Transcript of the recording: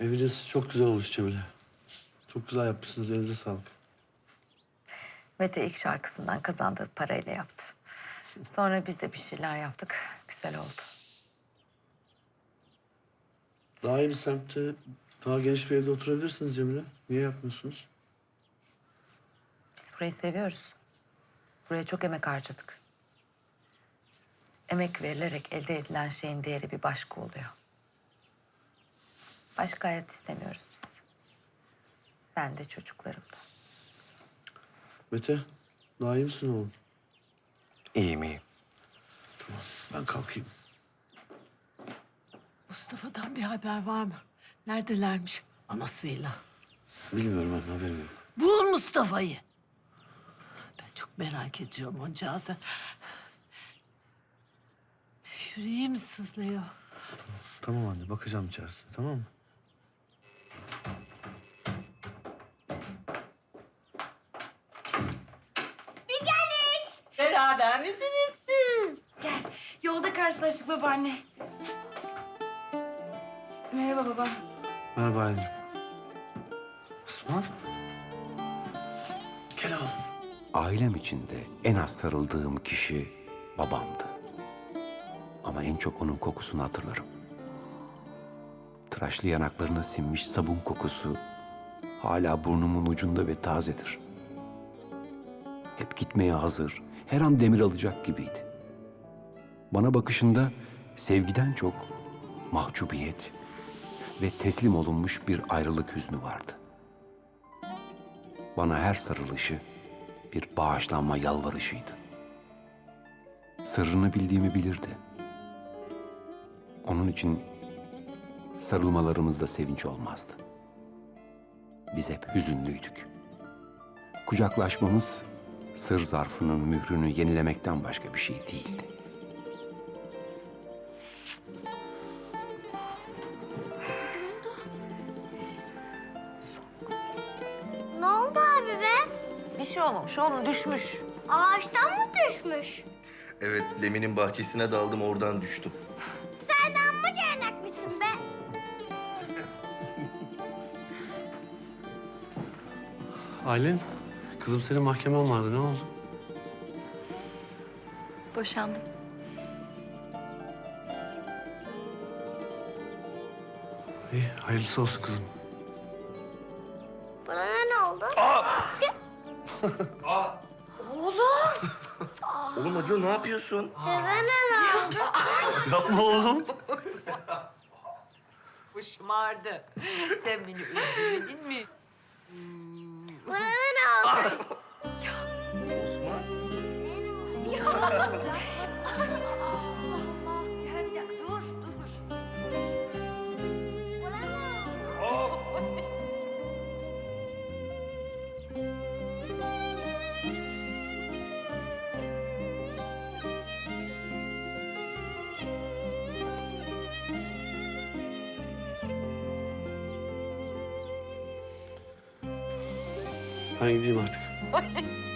Eviniz çok güzel olmuş Cemile. Çok güzel yapmışsınız. Elinize sağlık. Mete ilk şarkısından kazandığı parayla yaptı. Sonra biz de bir şeyler yaptık. Güzel oldu. Daha iyi bir semtte, daha geniş bir evde oturabilirsiniz Cemile. Niye yapmıyorsunuz? Biz burayı seviyoruz. Buraya çok emek harcadık. Emek verilerek elde edilen şeyin değeri bir başka oluyor. Başka hayat istemiyoruz biz. Ben de çocuklarım da. Mete, daha iyi misin oğlum? İyiyim iyiyim. Ben kalkayım. Mustafa'dan bir haber var mı? Neredelermiş anasıyla? Bilmiyorum anne, haberim yok. Bul Mustafa'yı. Ben çok merak ediyorum oncağızı. Yüreğim sızlıyor. Tamam anne, bakacağım içerisine, tamam mı? Beraber miydiniz siz? Gel. Yolda karşılaştık babaanne. Merhaba baba. Merhaba anneciğim. Osman. Gel oğlum. Ailem içinde en az sarıldığım kişi babamdı. Ama en çok onun kokusunu hatırlarım. Tıraşlı yanaklarına sinmiş sabun kokusu hala burnumun ucunda ve tazedir. Hep gitmeye hazır, her an demir alacak gibiydi. Bana bakışında sevgiden çok mahcubiyet ve teslim olunmuş bir ayrılık hüznü vardı. Bana her sarılışı bir bağışlanma yalvarışıydı. Sırrını bildiğimi bilirdi. Onun için sarılmalarımızda sevinç olmazdı. Biz hep hüzünlüydük. Kucaklaşmamız sır zarfının mührünü yenilemekten başka bir şey değildi. Ne oldu abi be? Bir şey olmamış oğlum düşmüş. Ağaçtan mı düşmüş? Evet, Lemin'in bahçesine daldım oradan düştüm. Sen de amma çaylakmışsın be. Aylin, kızım senin mahkemen vardı. Ne oldu? Boşandım. İyi, hayırlısı olsun kızım. Bana ne, ne oldu? Oğlum Acun ne yapıyorsun? Size ne ne oldu? Yapma oğlum. Bu şımardı. Sen beni üzülmedin mi? Bana ne ne oldu? Osman. Ben gideyim artık.